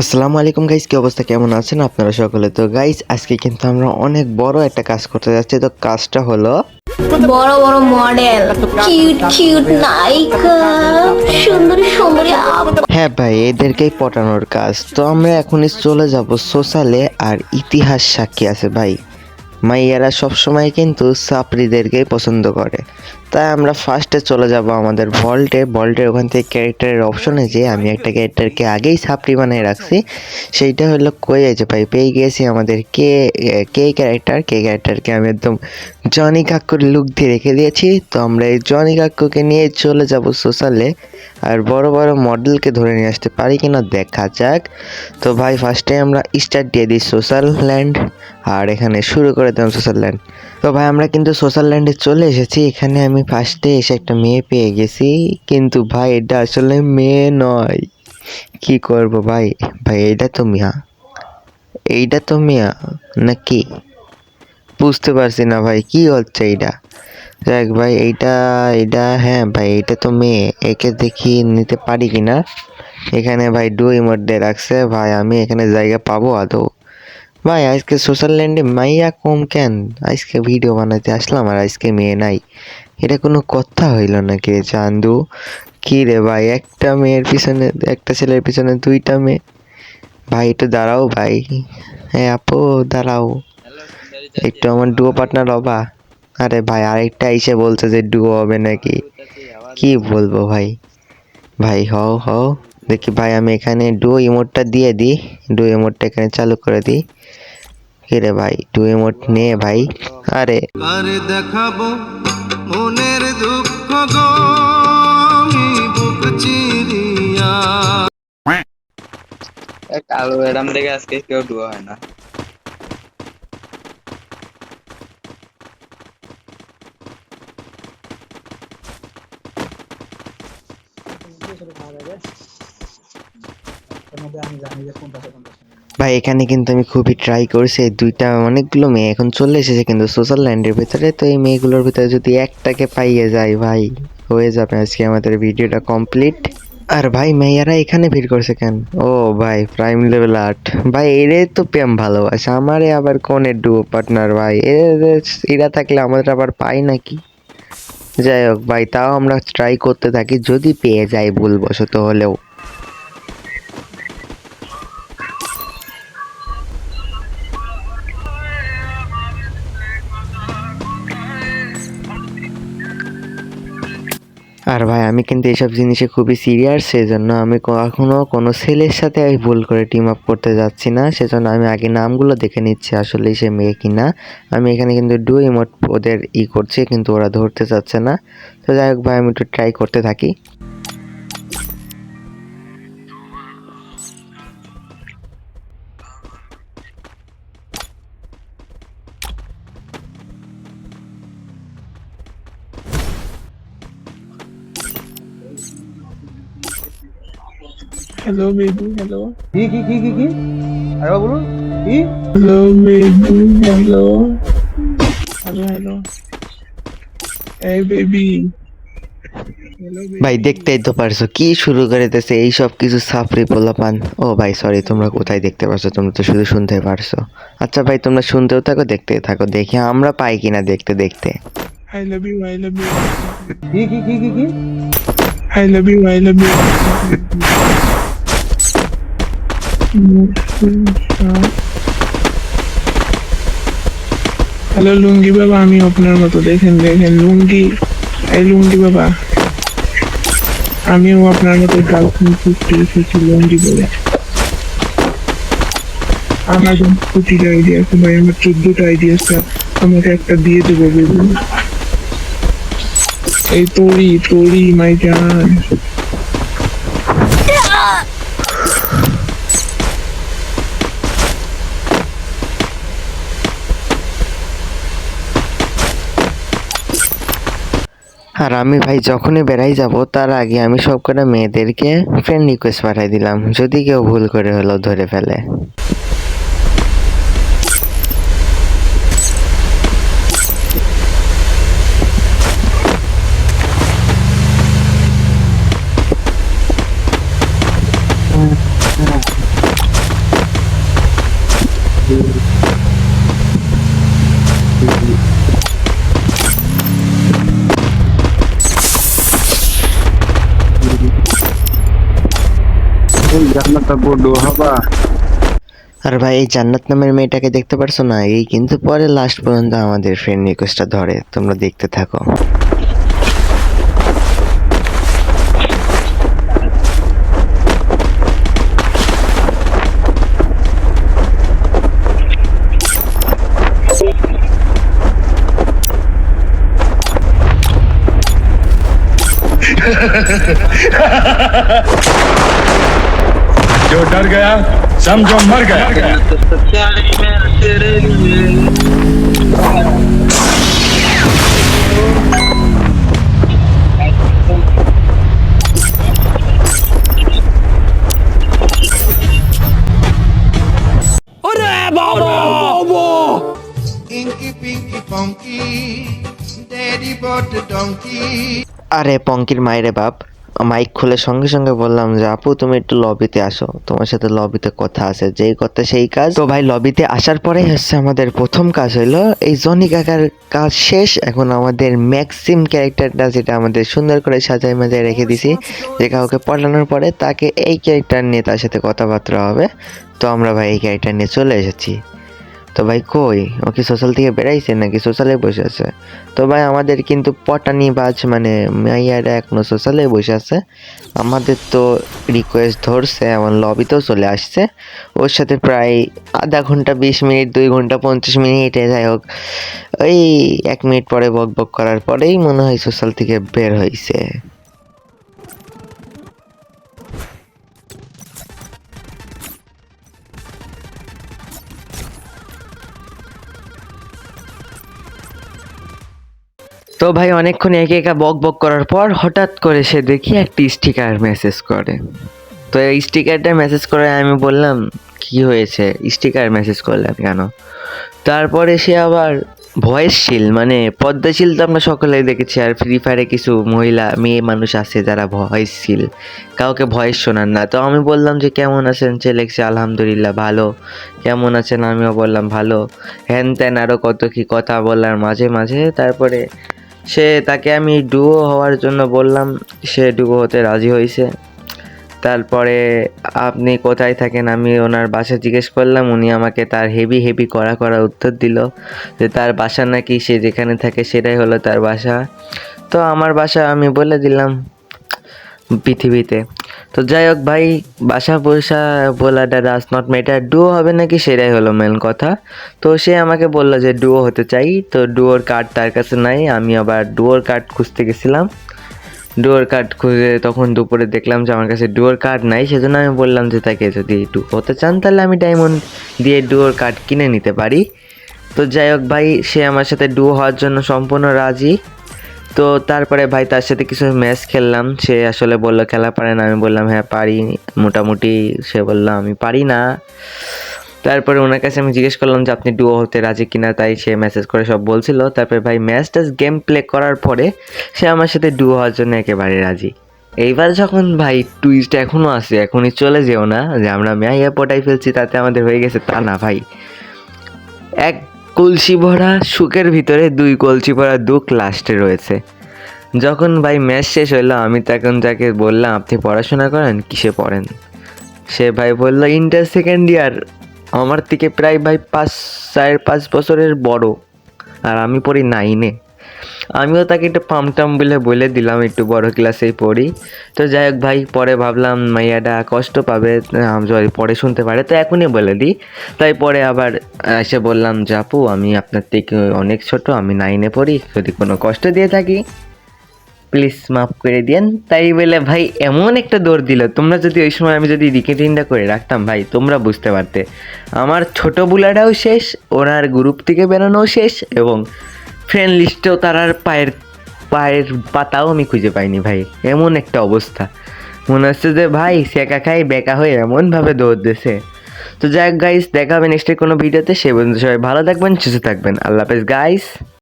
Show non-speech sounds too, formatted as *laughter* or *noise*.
আসসালামু আলাইকুম গাইস কি অবস্থা? কেমন আছেন আপনারা সকলে? তো গাইস আজকে কিন্তু আমরা অনেক বড় একটা কাজ করতে যাচ্ছি। তো কাজটা হলো বড় বড় মডেল কিউট কিউট নায়িকা সুন্দরী সুন্দরী হ্যাঁ ভাই এদেরকেই পটানোর কাজ। তো আমরা এখনই চলে যাব সোশ্যালে আর ইতিহাস সাক্ষী আছে ভাই। মাইয়ারা সবসময় কিন্তু সাপরিদেরকেই পছন্দ করে। তাই আমরা ফার্স্টে চলে যাব আমাদের ভল্টে ভল্টের ওখান থেকে ক্যারেক্টারের অপশনে যে, আমি একটা ক্যারেক্টারকে আগেই সাপরি বানিয়ে রাখছি। সেইটা হলো কই আছে ভাই, পেয়ে গিয়েছি আমাদের কে কে ক্যারেক্টার কে ক্যারেক্টারকে আমি একদম জনি কাকুর লুক দিয়ে রেখে দিয়েছি। তো আমরা এই জনি কাকুকে নিয়ে চলে যাব সোশ্যালে আর বড় বড় মডেলকে ধরে নিয়ে আসতে পারি কিনা দেখা যাক। তো ভাই ফার্স্টে আমরা স্টার্ট দিয়ে দিই সোশ্যাল ল্যান্ড আর এখানে শুরু করে দিলাম সোশ্যাল ল্যান্ড তো ভাই, আমরা কিন্তু সোশ্যাল ল্যান্ডে চলে এসেছি। এখানে আমি ফার্স্টে এসে একটা মেয়ে পেয়ে গেছি। কিন্তু ভাই, এটা আসলে মেয়ে নয়। কি করব ভাই? ভাই, এইটা তো মিয়া। এইটা তো মিয়া, নাকি? বুঝতে পারছি না ভাই, কি হচ্ছে এইটা? দেখ ভাই, এইটা এইটা হ্যাঁ ভাই, এইটা তো মেয়ে। একে দেখি নিতে পারি কিনা? এখানে ভাই ডুই মধ্যে রাখছে। ভাই, আমি এখানে জায়গা পাবো আদৌ? ভাই, আজকে সোশ্যাল ল্যান্ডে মাইয়া কম কেন? আজকে ভিডিও বানাতে আসলাম আর আজকে মেয়ে নাই। এটা কোনো কথা হইল নাকি রে চান্দু? কি রে ভাই, একটা মেয়ের পিছনে, একটা ছেলের পিছনে দুইটা মেয়ে? ভাই, একটু দাঁড়াও ভাই। হ্যাঁ আপু, দাঁড়াও। একটু আমার ডুয়ো পার্টনার হবা। আরে ভাই, আরেকটা এসে বলছে যে ডুয়ো হবে নাকি। কি বলব ভাই? ভাই, হও হও। দেখি ভাই আমি এখানে ডুও ইমোটটা দিয়ে দিই। ডুও ইমোটটা এখানে চালু করে দিই। কি রে ভাই ডুও ইমোট নে ভাই। আরে। আরে দেখাবো মনের দুঃখ গো আমি বুক চিরিয়া। এ কালো এরাম দেখে আজকে কেউ ডুয়া হয় না। ভাই, এখানে কিন্তু আমি খুবই ট্রাই করছি। দুইটা অনেকগুলো মেয়ে এখন চলে এসেছে কিন্তু সোশ্যাল ল্যান্ডের ভিতরে। তো এই মেয়েগুলোর ভিতরে যদি একটাকে পাইয়ে যায়, ভাই, হয়ে যাবে আজকে আমাদের ভিডিওটা কমপ্লিট আর ভাই, মেয়েরা এখানে ভিড় করছে কেন? ও ভাই প্রাইম লেভেল আর্ট ভাই, এরে তো প্রেম ভালোবাসে। আমারে আবার কোনের ডুও পার্টনার ভাই? এদের এরা থাকলে আমাদের আবার পাই নাকি? যাই হোক, ভাই, তাও আমরা ট্রাই করতে থাকি। যদি পেয়ে যাই ভুলবশত হলেও। আর ভাই, আমি কিন্তু এইসব জিনিসে খুবই সিরিয়াস সেজন্য আমি কখনও কোনো ছেলের সাথে আমি ভুল করে টিম আপ করতে যাচ্ছি না। সেজন্য আমি আগে নামগুলো দেখে নিচ্ছি আসলে সে মেয়ে কিনা। আমি এখানে কিন্তু ডু ইমোট ওদের ই করছি, কিন্তু ওরা ধরতে চাচ্ছে না। তো যাই হোক ভাই, আমি একটু ট্রাই করতে থাকি। Hello, baby. Hello. কি কি কি কি কি আরেকবার বলুন কি Hello, baby. Hello. Hello, hello. Hey, baby. Hello, baby. ভাই দেখতেই তো পারছ কি শুরু করে দিতেছে এই সব কিছু সাফরি পোলাপান ও ভাই সরি তোমরা কোথায় দেখতে পারছ তোমরা তো শুধু শুনতে পারছ আচ্ছা ভাই তোমরা শুনতেও থাকো দেখতে থাকো দেখি আমরা পাই কিনা দেখতে দেখতে I love you. I love you. কি কি কি কি I love you. I love you. Hello Lungi বাবা, আমি আপনার মতো, দেখেন দেখেন, লুঙ্গি। এই লুঙ্গি বাবা, আমিও আপনার মতো গার্লফ্রেন্ড খুঁজতে এসেছি, লুঙ্গি বলে আমার প্রতিটা আইডিয়া আছে ভাই, আমার চোদ্দটা আইডিয়া আছে, আমাকে একটা দিয়ে দেবো বেবি এই তোরি তোরি মাই জান আর আমি ভাই যখনই বেড়াই যাব, তার আগে আমি সব কটা মেয়েদেরকে ফ্রেন্ড রিকোয়েস্ট পাঠাই দিলাম। যদি কেউ ভুল করে হলো ধরে ফেলে। মাথা বড় হবা আর ভাই, এই জান্নাত নামের মেয়েটাকে দেখতে পারছ না? এই কিন্তু পরে লাস্ট পর্যন্ত আমাদের ফ্রেন্ড রিকোয়েস্টটা ধরে। তোমরা দেখতে থাকো। *laughs* जो डर गया समझो मर गया तेरे लिए Inky Pinky Ponky, Daddy bought a donkey. আরে পঙ্কির মায়েরে বাপ মাইক খুলে সঙ্গে সঙ্গে বললাম যে, আপু, তুমি একটু লবিতে আসো। তোমার সাথে লবিতে কথা আছে। যেই কথা সেই কাজ। তো ভাই লবিতে আসার পরে হচ্ছে আমাদের প্রথম কাজ হইল, এই জনি কাকার কাজ শেষ। এখন আমাদের ম্যাক্সিম ক্যারেক্টারটা যেটা আমাদের সুন্দর করে সাজায় মাজায় রেখে দিছি, যে কাউকে পড়ানোর পরে তাকে এই ক্যারেক্টার নিয়ে তার সাথে কথাবার্তা হবে। তো আমরা ভাই এই ক্যারেক্টার নিয়ে চলে এসেছি। তো ভাই কই? ও কি সোশ্যাল থেকে বেড়াইছে নাকি সোশ্যালে বসে আছে? তো ভাই আমাদের কিন্তু পটানি বাজ মানে মাইয়ারা এখনও সোশ্যালে বসে আছে। আমাদের তো রিকোয়েস্ট ধরছে এমন লবিতেও চলে আসছে। ওর সাথে প্রায় আধা ঘণ্টা, বিশ মিনিট, দুই ঘণ্টা, পঞ্চাশ মিনিট যাই হোক ওই এক মিনিট পরে বক বক করার পরেই মনে হয় সোশ্যাল থেকে বের হয়েছে তো ভাই অনেকক্ষণ একে একা বক বক করার পর হঠাৎ করে সে দেখি একটি স্টিকার মেসেজ করে। তো এই স্টিকারটা মেসেজ করে আমি বললাম, কি হয়েছে? স্টিকার মেসেজ করলেন কেন? তারপরে সে আবার ভয়েসশীল মানে পদ্মাশীল তো আমরা সকলেই দেখেছি, আর ফ্রি ফায়ারে কিছু মহিলা, মেয়ে মানুষ আছে যারা ভয়েসশীল কাউকে ভয়েস শোনান না। তো আমি বললাম যে, কেমন আছেন সে লেখছে আলহামদুলিল্লাহ ভালো। কেমন আছেন? আমিও বললাম, ভালো। হ্যান ত্যান আরও কত কি কথা বলার মাঝে মাঝে তারপরে সে তাকে আমি ডুবো হওয়ার জন্য বললাম, সে ডুবো হতে রাজি হয়েছে। তারপরে আপনি কোথায় থাকেন আমি ওনার বাসা জিজ্ঞেস করলাম, উনি আমাকে তার হেভি হেভি করা করা উত্তর দিল যে তার বাসা নাকি সে যেখানে থাকে সেটাই হলো তার বাসা। তো আমার বাসা আমি বলে দিলাম পৃথিবীতে। তো যাই হোক ভাই, বাসা পয়সা বলাটা ডাস নট ম্যাটার ডুয়ো হবে নাকি সেটাই হলো মেন কথা। তো সে আমাকে বলল যে ডুয়ো হতে চাই। তো ডুয়োর কার্ড তার কাছে নাই। আমি আবার ডুয়োর কার্ড খুঁজতে গেছিলাম। ডুয়োর কার্ড খুঁজে তখন দুপুরে দেখলাম যে আমার কাছে ডুয়োর কার্ড নাই। সেজন্য আমি বললাম যে তাকে যদি ডু হতে চান, তাহলে আমি ডায়মন্ড দিয়ে ডুয়োর কার্ড কিনে নিতে পারি। তো যাই হোক ভাই, সে আমার সাথে ডুয়ো হওয়ার জন্য সম্পূর্ণ রাজি। তো তারপরে ভাই তার সাথে কিছু ম্যাচ খেললাম। সে আসলে বলল, খেলা পারে না। আমি বললাম হ্যাঁ পারি। মোটামুটি সে বলল, আমি পারি না। তারপরে ওনার কাছে আমি জিজ্ঞেস করলাম যে, আপনি ডুয়ো হতে রাজি কিনা? তাই সে মেসেজ করে সব বলছিল। তারপরে ভাই ম্যাচটা গেম প্লে করার পরে সে আমার সাথে ডুয়ো হওয়ার জন্য একেবারে রাজি। এইবার যখন ভাই টুইস্ট এখনও আসে এখনই চলে যেও না। যে আমরা মেয়া পটাই ফেলছি, তাতে আমাদের হয়ে গেছে তা না ভাই। এক কলসি ভরা, সুখের ভিতরে দুই কলসি ভরা দুঃখ লাস্টে রয়েছে। যখন ভাই ম্যাচ শেষ হইল, আমি তখন যাকে বললাম, আপনি পড়াশোনা করেন? কিসে পড়েন? সে ভাই বলল, ইন্টার সেকেন্ড ইয়ার। আমার থেকে প্রায় ভাই পাঁচ, চার, পাঁচ বছরের বড়। আর আমি পড়ি নাইনে আমিও তাকে একটু পামটাম বলে বলে দিলাম, একটু বড় ক্লাসেই পড়ি। তো যাই হোক ভাই, পরে ভাবলাম মাইয়াটা কষ্ট পাবে যদি পরে শুনতে পারে, তো এখনই বলে দিই। তাই পরে আবার এসে বললাম, যে আপু, আমি আপনার থেকে অনেক ছোট, আমি নাইনে পড়ি, যদি কোনো কষ্ট দিয়ে থাকি প্লিজ মাফ করে দিয়েন। তাই বলে ভাই, এমন একটা দৌড় দিল, তোমরা যদি ওই সময় আমি যদি রিকেটিংটা করে রাখতাম, ভাই, তোমরা বুঝতে পারতে। আমার ছোট বুলাটাও শেষ, ওনার গ্রুপ থেকে বেরোনোও শেষ, এবং ফ্রেন্ড লিস্টেও তার আর পায়ের পায়ের পাতাও আমি খুঁজে পাইনি ভাই। এমন একটা অবস্থা। মনে হচ্ছে যে ভাই সেকা খাই, বেকা হয়ে এমনভাবে দৌড় দিছে। তো যাই হোক গাইস দেখা হবে নেক্সটের কোনো ভিডিওতে সে পর্যন্ত সবাই ভালো থাকবেন, সুস্থ থাকবেন। আল্লাহ হাফেজ গাইস